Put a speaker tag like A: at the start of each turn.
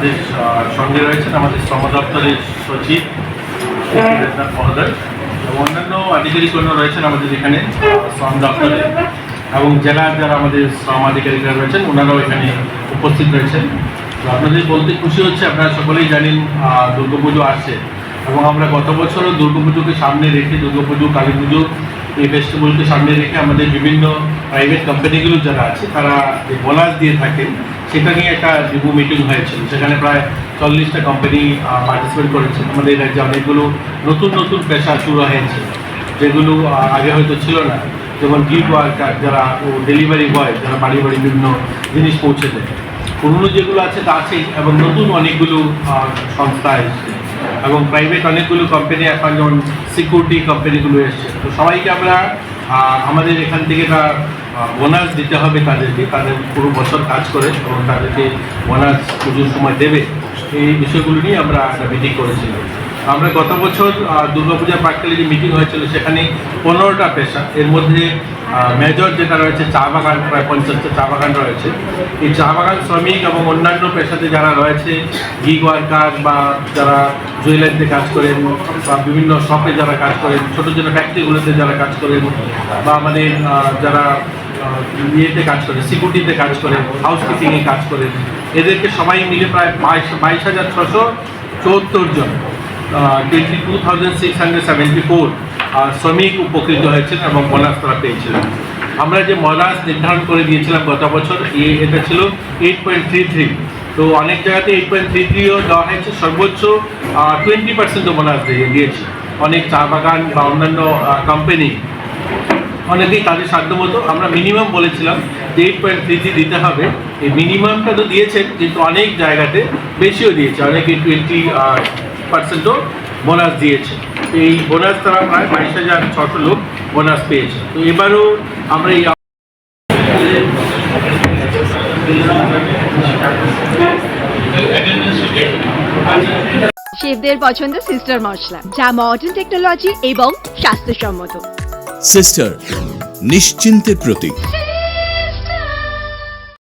A: আমাদের সঙ্গে রয়েছেন আমাদের শ্রম দপ্তরের সচিব দেবনাথ মহোদয় এবং অন্যান্য আধিকারিকগণ রয়েছেন আমাদের এখানে শ্রম দপ্তরে এবং জেলার যারা আমাদের শ্রম আধিকারিকরা রয়েছেন ওনারাও এখানে উপস্থিত রয়েছেন। তো আপনাদের বলতে খুশি হচ্ছে আপনারা সকলেই জানেন দুর্গাপুজো আসছে এবং আমরা গত বছরও দুর্গাপুজোকে সামনে রেখে দুর্গাপুজো কালী পুজো এই ফেস্টিভ্যালকে সামনে রেখে আমাদের বিভিন্ন প্রাইভেট কোম্পানিগুলো যারা আছে তারা যে বোনাস দিয়ে থাকেন। সেটা নিয়ে একটা রিভিউ মিটিং হয়েছিল। সেখানে প্রায় চল্লিশটা কোম্পানি পার্টিসিপেট করেছে। আমাদের রাজ্যে অনেকগুলো নতুন নতুন পেশা শুরু হয়েছে, যেগুলো আগে হয়তো ছিল না। যেমন গিগ ওয়ার্কার যারা, ও ডেলিভারি বয় যারা বাড়ি বাড়ি বিভিন্ন জিনিস পৌঁছে দেয়। পুরনো যেগুলো আছে তা আছেই এবং নতুন অনেকগুলো সংস্থা এসছে। এবং প্রাইভেট অনেকগুলো কোম্পানি এখন যেমন সিকিউরিটি কোম্পানিগুলো এসছে। তো সবাইকে আমরা আমাদের এখান থেকে তা বোনাস দিতে হবে তাদেরকে, তাদের পুরো বছর কাজ করে এবং তাদেরকে বোনাস পুজোর সময় দেবে। এই বিষয়গুলো নিয়ে আমরা একটা মিটিং করেছিলাম। আমরা গত বছর দুর্গাপূজার প্রাককালে যে মিটিং হয়েছিল সেখানে পনেরোটা পেশা, এর মধ্যে মেজর যেটা রয়েছে, চা বাগান, প্রায় পঞ্চাশটা চা বাগান রয়েছে। এই চা বাগান শ্রমিক এবং অন্যান্য পেশাতে যারা রয়েছে গিগ ওয়ার্কার বা যারা জুয়েলারিতে কাজ করেন, বা বিভিন্ন শপে যারা কাজ করেন, ছোটো ছোটো ফ্যাক্টরিগুলোতে যারা কাজ করেন, বা আমাদের যারা ইয়েতে কাজ করে সিকিউরিটিতে কাজ করে হাউস কিপিংয়ে কাজ করে এদেরকে সবাই মিলে প্রায় বাইশ বাইশ হাজার ছশো চুয়াত্তর জন। টোয়েন্টি শ্রমিক উপকৃত হয়েছেন এবং বোনাস তারা পেয়েছিলেন। আমরা যে বোনাস নির্ধারণ করে দিয়েছিলাম গত বছর এটা ছিল এইট পয়েন্ট থ্রি থ্রি তো অনেক জায়গাতে এইট পয়েন্ট থ্রি থ্রিও দেওয়া হয়েছে, সর্বোচ্চ টোয়েন্টি পার্সেন্টও বোনাস দিয়ে দিয়েছে। অনেক চা বাগান বা অন্যান্য কোম্পানি অনেকেই তাদের সাধ্য মতো আমরা মিনিমাম বলেছিলাম যে এইট পয়েন্ট থ্রি দিতে হবে। এই মিনিমামটা তো দিয়েছেন, কিন্তু অনেক জায়গাতে বেশিও দিয়েছে। অনেকে টোয়েন্টি পার্সেন্টও বোনাস দিয়েছে। তো এই বোনাস তারা প্রায় বাইশ হাজার ছশো লোক বোনাস পেয়েছে। তো এবারও আমরা এই
B: শেফদের পছন্দ সিস্টার মশলা যা মডার্ন টেকনোলজি এবং স্বাস্থ্যসম্মত।
C: সিস্টার নিশ্চিন্তের প্রতীক।